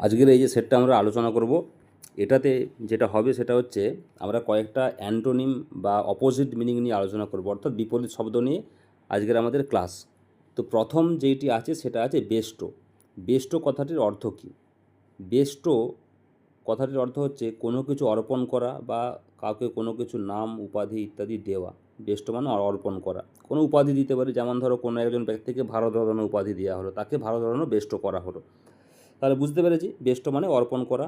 আজকের এই যে সেটটা আমরা আলোচনা করব, এটাতে যেটা হবে সেটা হচ্ছে আমরা কয়েকটা অ্যান্টোনিম বা অপোজিট মিনিং নিয়ে আলোচনা করব, অর্থাৎ বিপরীত শব্দ নিয়ে আজকের আমাদের ক্লাস। তো প্রথম যেইটি আছে সেটা আছে বেস্টো বেস্টো কথাটির অর্থ কী? বেস্টো কথাটির অর্থ হচ্ছে কোনো কিছু অর্পণ করা বা কাউকে কোনো কিছু নাম, উপাধি ইত্যাদি দেওয়া। বেস্টো মানে অর্পণ করা। কোনো উপাধি দিতে পারে, যেমন ধরো কোনো একজন ব্যক্তিকে ভারত ভারতরত্ন উপাধি দেওয়া হলো, তাকে ভারত ভারতরত্ন বেষ্ট করা হলো। তাহলে বুঝতে পেরেছি বেস্টো মানে অর্পণ করা।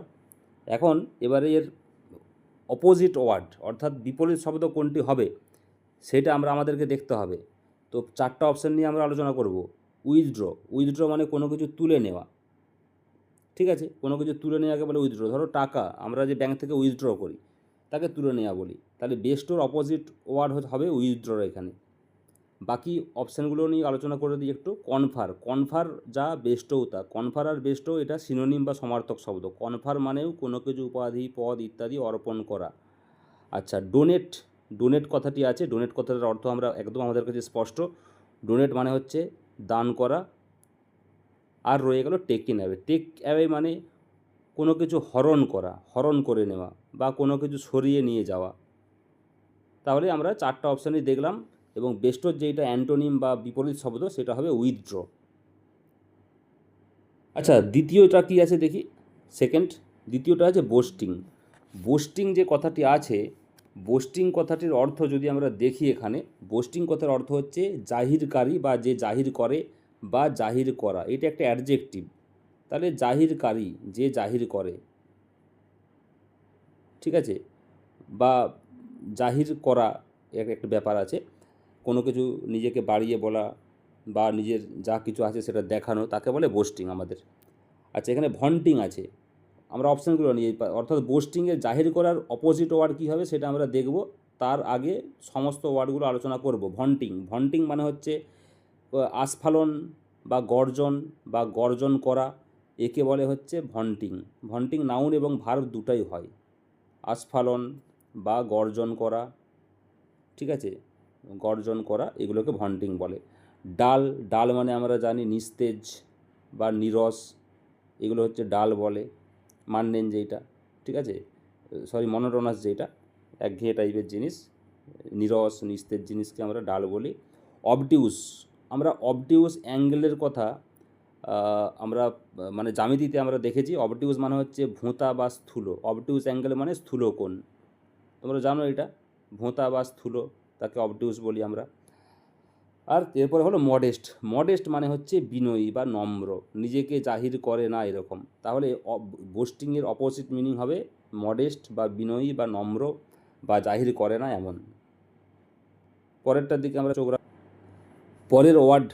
এখন এবারে এর অপোজিট ওয়ার্ড অর্থাৎ বিপরীত শব্দ কোনটি হবে, সেটা আমরা আমাদেরকে দেখতে হবে। তো চারটা অপশান নিয়ে আমরা আলোচনা করব। উইথড্র উইথড্র মানে কোনো কিছু তুলে নেওয়া। ঠিক আছে? কোনো কিছু তুলে নেওয়াকে বলে উইথড্র ধরো টাকা, আমরা যে ব্যাংক থেকে উইথড্র করি, তাকে তুলে নেওয়া বলি। তাহলে বেস্টোর অপোজিট ওয়ার্ড হবে উইথড্র এখানে। বাকি অপশানগুলো নিয়ে আলোচনা করে দিই একটু। কনফার কনফার যা বেস্টও তা। কনফার আর বেস্টও এটা সিনোনিম বা সমার্থক শব্দ। কনফার মানেও কোনো কিছু উপাধি, পদ ইত্যাদি অর্পণ করা। আচ্ছা ডোনেট ডোনেট কথাটি আছে। ডোনেট কথাটার অর্থ আমরা একদম আমাদের কাছে স্পষ্ট। ডোনেট মানে হচ্ছে দান করা। আর রয়ে গেল take in away take away মানে কোনো কিছু হরণ করা, হরণ করে নেওয়া বা কোনো কিছু সরিয়ে নিয়ে যাওয়া। তাহলে আমরা চারটা অপশানই দেখলাম। এবং বেস্টোর যেটা অ্যান্টোনিম বা বিপরীত শব্দ, সেটা হবে উইথড্র আচ্ছা দ্বিতীয়টা কি আছে দেখি? সেকেন্ড দ্বিতীয়টা আছে বোস্টিং বোস্টিং যে কথাটি আছে বোস্টিং কথাটির অর্থ যদি আমরা দেখি এখানে বোস্টিং কথার অর্থ হচ্ছে জাহিরকারী বা যে জাহির করে বা জাহির করা। এটা একটা অ্যাডজেক্টিভ তাহলে জাহিরকারী, যে জাহির করে। ঠিক আছে? বা জাহির করা এক, একটা ব্যাপার আছে। কোনো কিছু নিজেকে বাড়িয়ে বলা বা নিজের যা কিছু আছে সেটা দেখানো, তাকে বলে বোস্টিং আমাদের। আচ্ছা এখানে ভন্টিং আছে। আমরা অপশানগুলো নিয়ে অর্থাৎ বোস্টিংয়ে জাহির করার অপোজিট ওয়ার্ড কী হবে সেটা আমরা দেখব। তার আগে সমস্ত ওয়ার্ডগুলো আলোচনা করব। ভন্টিং ভন্টিং মানে হচ্ছে আস্ফালন বা গর্জন বা গর্জন করা, একে বলে হচ্ছে ভন্টিং ভন্টিং নাউন এবং ভার্ব দুটাই হয়। আস্ফালন বা গর্জন করা, ঠিক আছে? গর্জন করা, এগুলোকে ভন্টিং বলে। ডাল ডাল মানে আমরা জানি নিস্তেজ বা নিরস, এগুলো হচ্ছে ডাল বলে মান্নেন যেইটা ঠিক আছে? সরি, মনোটোনাস যেটা একঘেয়ে টাইপের জিনিস, নিরস, নিস্তেজ জিনিসকে আমরা ডাল বলি। অবডিউস আমরা অবডিউস অ্যাঙ্গেলের কথা আমরা মানে জামিতিতে আমরা দেখেছি অবডিউস মানে হচ্ছে ভোঁতা বা স্থূল অবডিউস অ্যাঙ্গেল মানে স্থূল কোণ তোমরা জানো এটা? ভোঁতা বা স্থূল তাকে অবডিউস বলি আমরা। আর এরপরে হলো মডেস্ট মডেস্ট মানে হচ্ছে বিনয়ী বা নম্র, নিজেকে জাহির করে না এরকম। তাহলে বোস্টিংয়ের অপোজিট মিনিং হবে মডেস্ট বা বিনয়ী বা নম্র বা জাহির করে না এমন। পরেরটার দিকে আমরা চোখ পরের ওয়ার্ড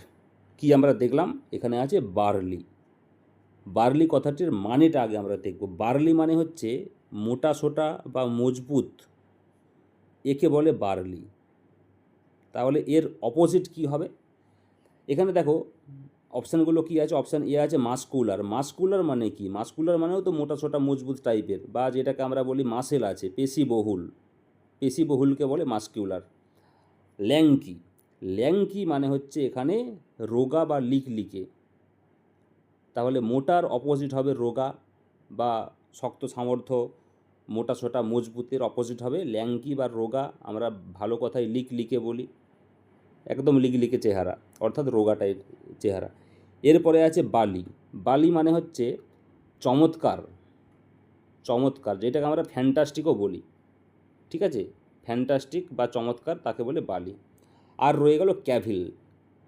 কি আমরা দেখলাম? এখানে আছে বার্লি বার্লি কথাটির মানেটা আগে আমরা দেখব। বার্লি মানে হচ্ছে মোটা, সোটা বা মজবুত। একে বলে বার্লি তাহলে এর অপোজিট কি হবে? এখানে দেখো অপশানগুলো কি আছে? অপশান এ আছে মাস্কুলার মাস্কুলার মানে কি? মাস্কুলার মানেও তো মোটা সোটা মজবুত টাইপের বা যেটাকে আমরা বলি মাসেল আছে, পেশিবহুল। পেশিবহুলকে বলে মাস্কিউলার ল্যাংকি। ল্যাংকি মানে হচ্ছে এখানে রোগা বা লিক লিকে তাহলে মোটার অপোজিট হবে রোগা, বা শক্ত সামর্থ্য, মোটা সোটা মজবুতের অপোজিট হবে ল্যাংকি বা রোগা। আমরা ভালো কথায় লিক লিকে বলি। একদম লিক লিকে চেহারা, অর্থাৎ রোগা টাইপ চেহারা। এরপরে আছে বালি। বালি মানে হচ্ছে চমৎকার চমৎকার, যেটাকে আমরা ফ্যান্টাস্টিকও বলি। ঠিক আছে? ফ্যান্টাস্টিক বা চমৎকার তাকে বলে বালি। আর রয়ে গেল ক্যাভিল।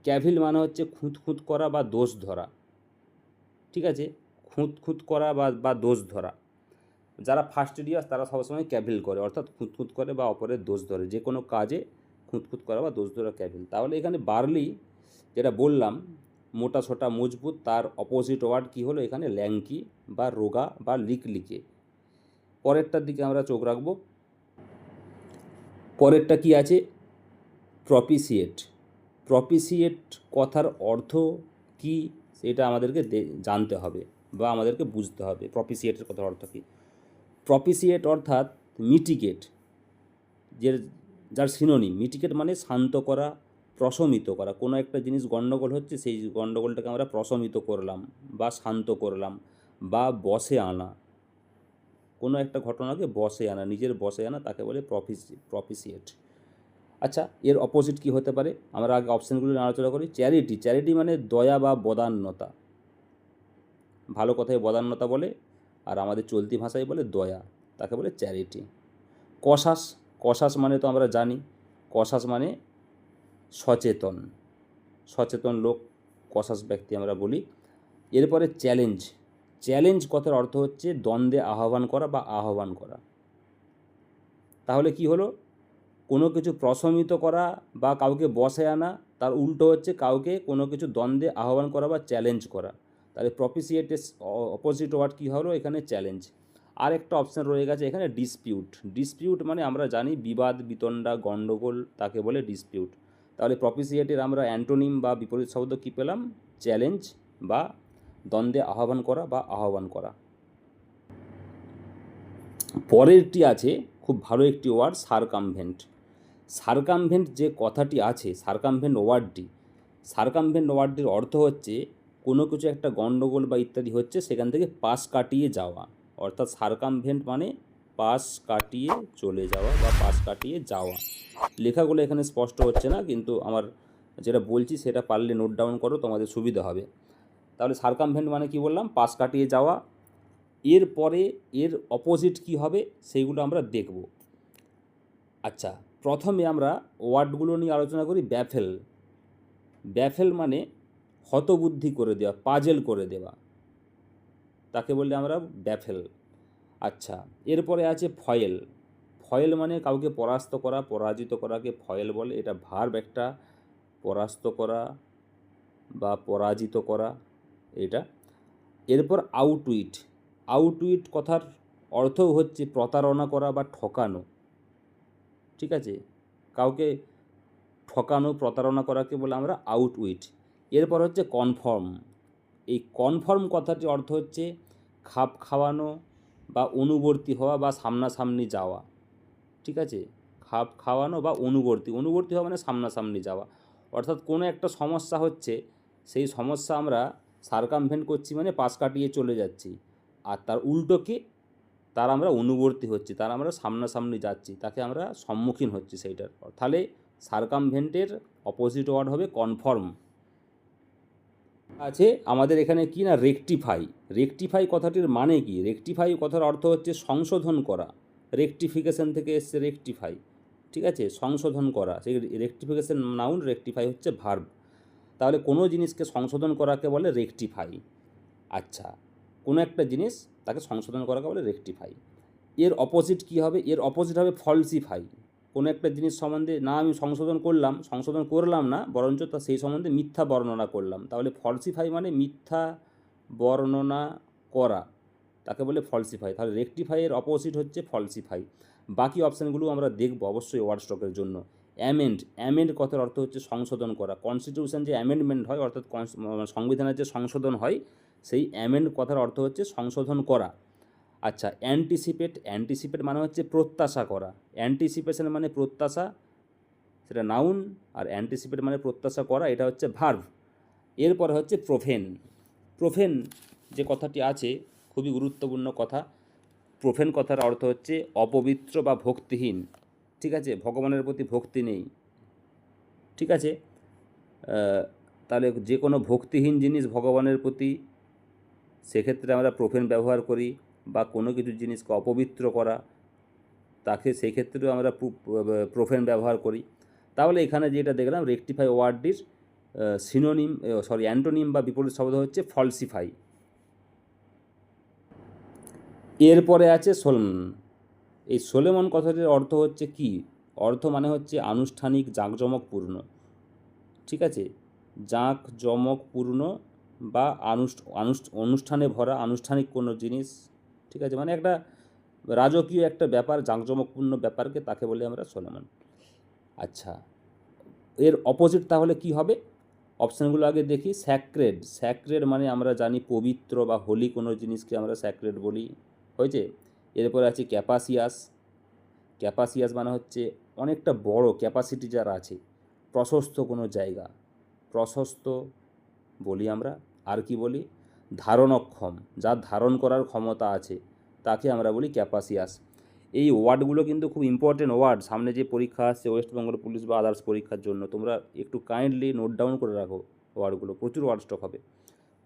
ক্যাভিল মানে হচ্ছে খুঁত খুঁত করা বা দোষ ধরা। ঠিক আছে? খুঁত খুঁত করা বা বা দোষ ধরা। যারা ফার্স্ট ইয়ার্স তারা সবসময় ক্যাভিল করে, অর্থাৎ খুঁত খুঁত করে বা অপরের দোষ ধরে। যে কোনো কাজে খুঁত খুঁত করা বা দোষ ধরা ক্যাভিল তাহলে এখানে বার্লি যেটা বললাম, মোটা সোটা মজবুত, তার অপোজিট ওয়ার্ড কী হলো এখানে? ল্যাঙ্কি বা রোগা বা লিক লিকে পরেরটার দিকে আমরা চোখ রাখব। পরেরটা কি আছে? প্রপিসিয়েট প্রপিসিয়েট কথার অর্থ কি? সেটা আমাদেরকে জানতে হবে বা আমাদেরকে বুঝতে হবে। প্রপিসিয়েটের কথার অর্থ কী? প্রপিসিয়েট অর্থাৎ মিটিগেট যে যার সিনোনিম মিটিকেট মানে শান্ত করা, প্রশমিত করা। কোনো একটা জিনিস গণ্ডগোল হচ্ছে, সেই গণ্ডগোলটাকে আমরা প্রশমিত করলাম বা শান্ত করলাম বা বসে আনা। কোনো একটা ঘটনাকে বসে আনা, নিজের বসে আনা, তাকে বলে প্রফিসি প্রফিসিয়েট আচ্ছা এর অপোজিট কি হতে পারে? আমরা আগে অপশানগুলো আলোচনা করি। চ্যারিটি চ্যারিটি মানে দয়া বা বদান্যতা। ভালো কথায় বদান্যতা বলে, আর আমাদের চলতি ভাষায় বলে দয়া, তাকে বলে চ্যারিটি কশাস কশাস মানে তো আমরা জানি, কষাস মানে সচেতন। সচেতন লোক, কষাস ব্যক্তি আমরা বলি। এরপরে চ্যালেঞ্জ। চ্যালেঞ্জ কথার অর্থ হচ্ছে দ্বন্দ্বে আহ্বান করা বা আহ্বান করা। তাহলে কি হলো? কোনো কিছু প্রশমিত করা বা কাউকে বসে আনা, তার উল্টো হচ্ছে কাউকে কোনো কিছু দ্বন্দ্বে আহ্বান করা বা চ্যালেঞ্জ করা। তাহলে প্রপিসিয়েটের অপোজিট ওয়ার্ড কী হলো? এখানে চ্যালেঞ্জ। আর একটা অপশান রয়ে গেছে এখানে ডিসপিউট ডিসপিউট মানে আমরা জানি বিবাদ, বিতণ্ডা গণ্ডগোল তাকে বলে ডিসপিউট তাহলে প্রপিসিয়েটের আমরা অ্যান্টোনিম বা বিপরীত শব্দ কী পেলাম? চ্যালেঞ্জ বা দ্বন্দ্বে আহ্বান করা বা আহ্বান করা। পরেরটি আছে খুব ভালো একটি ওয়ার্ড সারকামভেন্ট সারকামভেন্ট যে কথাটি আছে সারকামভেন্ট ওয়ার্ডটি সারকামভেন্ট ওয়ার্ডটির অর্থ হচ্ছে কোনো কিছু একটা গণ্ডগোল বা ইত্যাদি হচ্ছে সেখান থেকে পাশ কাটিয়ে যাওয়া। অর্থাৎ সারকামভেন্ট মানে পাশ কাটিয়ে চলে যাওয়া বা পাশ কাটিয়ে যাওয়া। লেখাগুলো এখানে স্পষ্ট হচ্ছে না, কিন্তু আমার যেটা বলছি সেটা পারলে নোট ডাউন করো, তোমাদের সুবিধা হবে। তাহলে সারকামভেন্ট মানে কি বললাম? পাশ কাটিয়ে যাওয়া। এরপরে এর অপোজিট কি হবে সেইগুলো আমরা দেখব। আচ্ছা প্রথমে আমরা ওয়ার্ডগুলো নিয়ে আলোচনা করি, ব্যাফেল। ব্যাফেল মানে হতবুদ্ধি করে দেওয়া, পাজেল করে দেওয়া। তাকে বললে আমরা ব্যাফেল আচ্ছা এরপরে আছে ফয়েল। ফয়েল মানে কাউকে পরাস্ত করা, পরাজিত করাকে ফয়েল বলে। এটা ভার্ব একটা, পরাস্ত করা বা পরাজিত করা, এটা। এরপর আউটউইট। আউটউইট কথার অর্থও হচ্ছে প্রতারণা করা বা ঠকানো। ঠিক আছে? কাউকে ঠকানো, প্রতারণা করাকে বলে আমরা আউটউইট। এরপর হচ্ছে কনফার্ম। এই কনফার্ম কথাটির অর্থ হচ্ছে খাপ খাওয়ানো বা অনুবর্তী হওয়া বা সামনাসামনি যাওয়া। ঠিক আছে? খাপ খাওয়ানো বা অনুবর্তী। অনুবর্তী হওয়া মানে সামনাসামনি যাওয়া। অর্থাৎ কোনো একটা সমস্যা হচ্ছে, সেই সমস্যা আমরা সার্কামভেন্ট করছি মানে পাশ কাটিয়ে চলে যাচ্ছি। আর তার উল্টোকে তার আমরা অনুবর্তী হচ্ছি, তার আমরা সামনাসামনি যাচ্ছি, তাকে আমরা সম্মুখীন হচ্ছি সেইটার। তাহলে সার্কামভেন্টের অপোজিট ওয়ার্ড হবে কনফার্ম। আছে, আমাদের এখানে কি না রেকটিফাই রেকটিফাই কথাটির মানে কি? রেকটিফাই কথার অর্থ হচ্ছে সংশোধন করা। রেকটিফিকেশন থেকে এসছে রেকটিফাই ঠিক আছে? সংশোধন করা। সেই রেকটিফিকেশন নাউন রেকটিফাই হচ্ছে ভার্ব তাহলে কোনো জিনিসকে সংশোধন করাকে বলে রেকটিফাই আচ্ছা কোনো একটা জিনিস তাকে সংশোধন করাকে বলে রেকটিফাই এর অপোজিট কী হবে? এর অপোজিট হবে ফলসিফাই কোনো একটা জিনিস সম্বন্ধে না আমি সংশোধন করলাম সংশোধন করলাম না, বরঞ্চ তা সেই সম্বন্ধে মিথ্যা বর্ণনা করলাম। তাহলে ফলসিফাই মানে মিথ্যা বর্ণনা করা। তাকে বলে ফলসিফাই তাহলে রেকটিফাইয়ের অপোজিট হচ্ছে ফলসিফাই বাকি অপশানগুলো আমরা দেখব অবশ্যই ওয়ার্ড স্টকের জন্য। অ্যামেন্ড অ্যামেন্ড কথার অর্থ হচ্ছে সংশোধন করা। কনস্টিটিউশন যে অ্যামেন্ডমেন্ট হয়, অর্থাৎ সংবিধানের যে সংশোধন হয়, সেই অ্যামেন্ড কথার অর্থ হচ্ছে সংশোধন করা। আচ্ছা অ্যান্টিসিপেট অ্যান্টিসিপেট মানে হচ্ছে প্রত্যাশা করা। অ্যান্টিসিপেশন মানে প্রত্যাশা, সেটা নাউন আর অ্যান্টিসিপেট মানে প্রত্যাশা করা, এটা হচ্ছে ভার্ভ এরপরে হচ্ছে প্রোফেন প্রোফেন যে কথাটি আছে, খুবই গুরুত্বপূর্ণ কথা। প্রোফেন কথার অর্থ হচ্ছে অপবিত্র বা ভক্তিহীন। ঠিক আছে? ভগবানের প্রতি ভক্তি নেই। ঠিক আছে? তাহলে যে কোনো ভক্তিহীন জিনিস ভগবানের প্রতি, সেক্ষেত্রে আমরা প্রোফেন ব্যবহার করি। বা কোনো কিছু জিনিসকে অপবিত্র করা, তাকে সেই ক্ষেত্রেও আমরা প্রোফেন ব্যবহার করি। তাহলে এখানে যেটা দেখলাম রেকটিফাই ওয়ার্ডটির সিনোনিম সরি অ্যান্টোনিম বা বিপরীত শব্দ হচ্ছে ফলসিফাই এরপরে আছে সোলমন। এই সোলেমন কথাটির অর্থ হচ্ছে কি? অর্থ মানে হচ্ছে আনুষ্ঠানিক জাঁকজমকপূর্ণ। ঠিক আছে? জাঁকজমকপূর্ণ বা অনুষ্ঠানে ভরা আনুষ্ঠানিক কোনো জিনিস ঠিক আছে? মানে একটা রাজকীয় একটা ব্যাপার, জাঁকজমকপূর্ণ ব্যাপারকে তাকে বলে আমরা সোলেমন আচ্ছা এর অপোজিট তাহলে কি হবে? অপশানগুলো আগে দেখি। স্যাক্রেড স্যাক্রেড মানে আমরা জানি পবিত্র বা হোলি কোনো জিনিসকে আমরা স্যাক্রেড বলি। হয়েছে? এরপরে আছে ক্যাপাসিয়াস ক্যাপাসিয়াস মানে হচ্ছে অনেকটা বড় ক্যাপাসিটি যার আছে, প্রশস্ত কোনো জায়গা। প্রশস্ত বলি আমরা। আর কি বলি? ধারণক্ষম যার ধারণ করার ক্ষমতা আছে, তাকে আমরা বলি ক্যাপাসিয়াস। এই ওয়ার্ডগুলো কিন্তু খুব ইম্পর্টেন্ট ওয়ার্ড। সামনে যে পরীক্ষা আসছে, ওয়েস্ট বেঙ্গল পুলিশ বা আদার্স পরীক্ষার জন্য, তোমরা একটু কাইন্ডলি নোট ডাউন করে রাখো ওয়ার্ডগুলো। প্রচুর ওয়ার্ড স্টক হবে।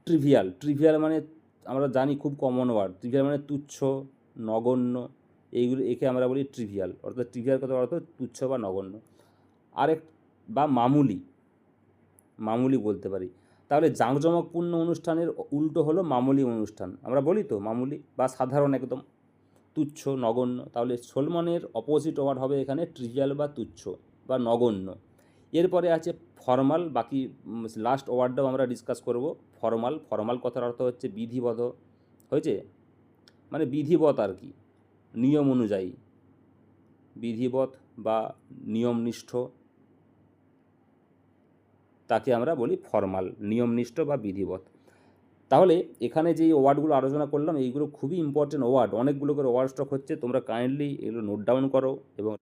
ট্রিভিয়াল ট্রিভিয়াল মানে আমরা জানি খুব কমন ওয়ার্ড। ট্রিভিয়াল মানে তুচ্ছ, নগণ্য, এইগুলো, একে আমরা বলি ট্রিভিয়াল অর্থাৎ ট্রিভিয়াল কথা অর্থ তুচ্ছ বা নগণ্য। আরেক, বা মামুলি মামুলি বলতে পারি। তাহলে জাঁকজমকপূর্ণ অনুষ্ঠানের উল্টো হলো মামুলি অনুষ্ঠান। আমরা বলি তো মামুলি বা সাধারণ একদম তুচ্ছ, নগণ্য। তাহলে সলমনের অপোজিট ওয়ার্ড হবে এখানে ট্রিভিয়াল বা তুচ্ছ বা নগণ্য। এরপরে আছে ফর্মাল বাকি লাস্ট ওয়ার্ডটাও আমরা ডিসকাস করব। ফর্মাল ফর্মাল কথার অর্থ হচ্ছে বিধিবদ্ধ, হয়েছে? মানে বিধিবৎ আর কি, নিয়ম অনুযায়ী। বিধিবৎ বা নিয়মনিষ্ঠ তাকে আমরা বলি ফর্মাল, নিয়মনিষ্ঠ বা বিধিবদ্ধ তাহলে এখানে যে ওয়ার্ডগুলো আলোচনা করলাম, এইগুলো খুবই ইম্পর্টেন্ট ওয়ার্ড। অনেকগুলো করে ওয়ার্ড স্টক হচ্ছে, তোমরা কাইন্ডলি এগুলো নোট ডাউন করো এবং